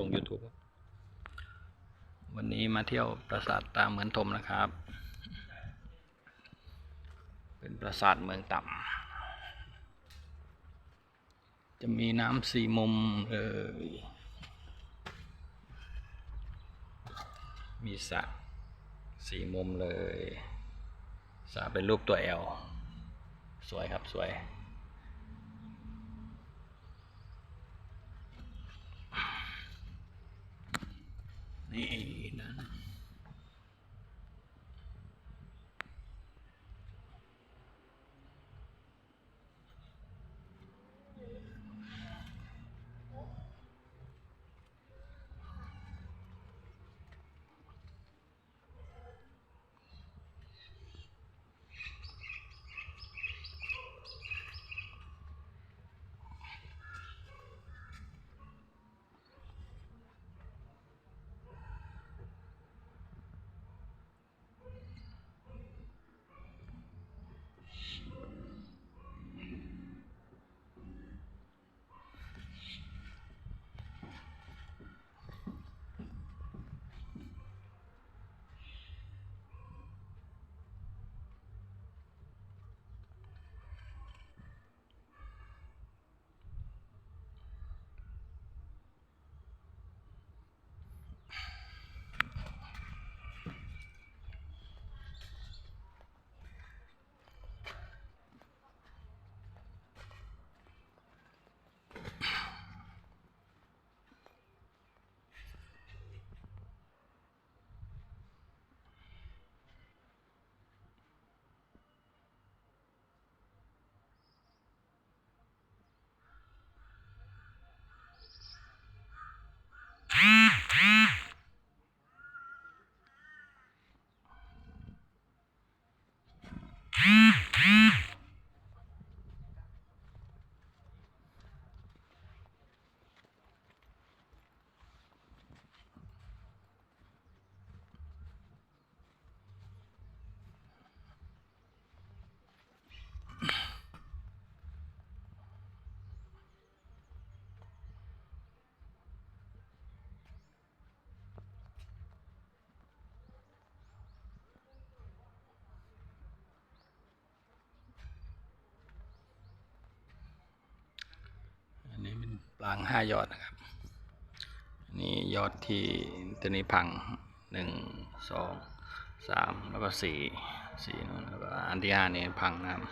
ลง YouTube ครับวันนี้มาเที่ยวปราสาทตาเหมือนทมนะครับ เป็นปราสาทเมืองต่ำจะมีน้ำสี่มุมเลยมีสระสี่มุมเลยสระเป็นรูปตัวแอลสวยครับสวย Hey. นนี้เป็นปรางห้ายอดนะครับนนี้ยอดที่ตัวนี้พังหนึ่งสองสามแล้วก็สี่สี่นู่นแล้วก็อันที่ห้านี่พังนะครับ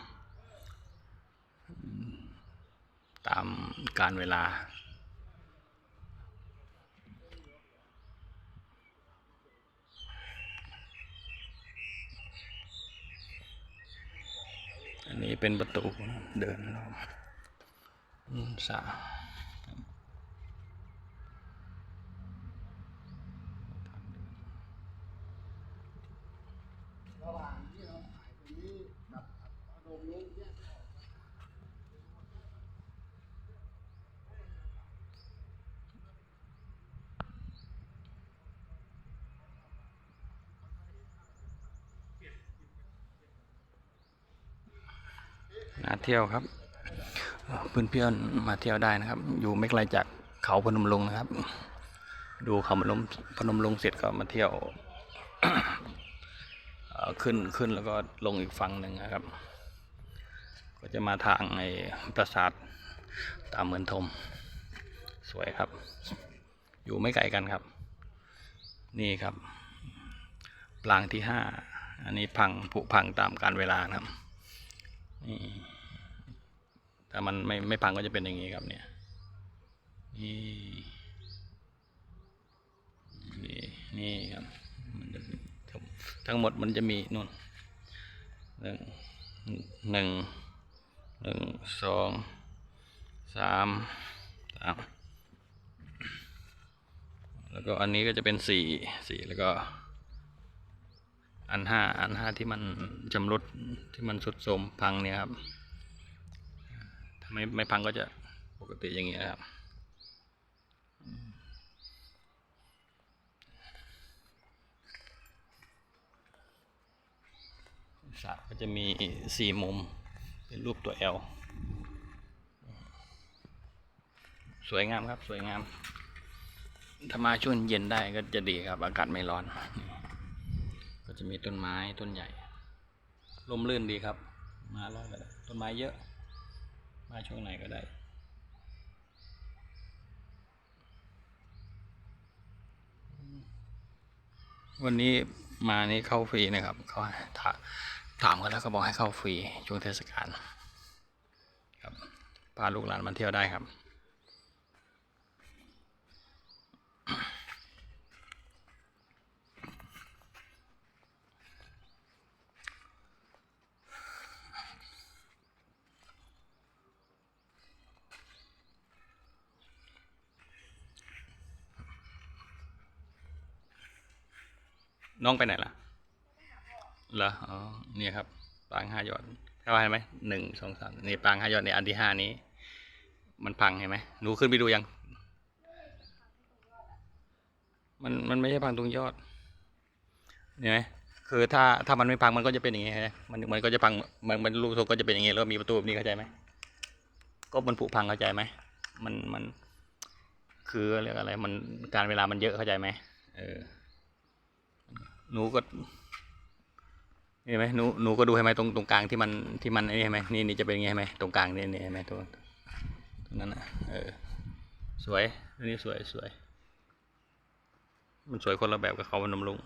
ตามการเวลาอันนี้เป็นประตูเดินรอบอืม ระหว่างที่เราถ่ายตรงนี้แบบอารมณ์นี้เนี่ยน่าเที่ยวครับเพื่อนเพื่อนมาเที่ยวได้นะครับ อยู่ไม่ไกลจากเขาพนมลุงนะครับ ดูเขาพนมพนมลุงเสร็จก็มาเที่ยว ขึ้นขึ้นแล้วก็ลงอีกฝั่งหนึ่งนะครับ ก็จะมาทางไอ้ปราสาทตามเหมือนทม สวยครับ อยู่ไม่ไกลกันครับ นี่ครับ ปลางที่ห้าอันนี้พังผุพังตามการเวลานะครับนี่ถ้ามันไม่ไม่พังก็จะเป็นอย่างนี้ครับเนี่ยนี่นี่นี่ครับมันจะ ทั้งหมดมันจะมีนู่นหนึ่งหนึ่งหนึ่งสองสามสามแล้วก็อันนี้ก็จะเป็นสี่สี่แล้วก็อันห้าอันห้าที่มันชำรุดที่มันสุดโทมพังเนี่ยครับถ้าไม่ไม่พังก็จะปกติอย่างเงี้ยครับ สระก็จะมีสี่มุม เป็นรูปตัว L สวยงามครับสวยงาม ถ้ามาช่วงเย็นได้ก็จะดีครับ อากาศไม่ร้อน ก็จะมีต้นไม้ต้นใหญ่ลมลื่นดีครับ มาร้อนก็ได้ต้นไม้เยอะ มาช่วงไหนก็ได้ วันนี้มานี่เข้าฟรีนะครับเขาถา ถามกันแล้วก็บอกให้เข้าฟรีช่วงเทศกาลครับพาลูกหลานมาเที่ยวได้ครับน้องไปไหนล่ะ เหรออ๋อเนี่ยครับ ปางห้ายอดใช่ไหมเห็นไหมหนึ่งสองสามนี่ปางห้ายอดเนี่ยอันที่ห้านี้ มันพังเห็นไหมหนูขึ้นไปดูยัง มันมันไม่ใช่พังตรงยอดเห็นไหมคือถ้าถ้ามันไม่พังมันก็จะเป็นอย่างงี้ฮะมันมันก็จะพังมันมันรูปทรงก็จะเป็นอย่างงี้แล้วมีประตูแบบนี้เข้าใจไหมก็มันผุพังเข้าใจไหมมันมัน คือเรียกอะไรมันการเวลามันเยอะเข้าใจไหมเออหนูก็ เห็นไหมหนูหนูก็ดูเห็นไหมตรงตรงกลางที่มันที่มันนี่เห็นไหมนี่นี่จะเป็นไงเห็นไหมตรงกลางนี่นี่เห็นไหมตรงตรงนั้นอะเออสวยอันนี้สวยสวย มันสวยคนละแบบกับเขาพนมลุง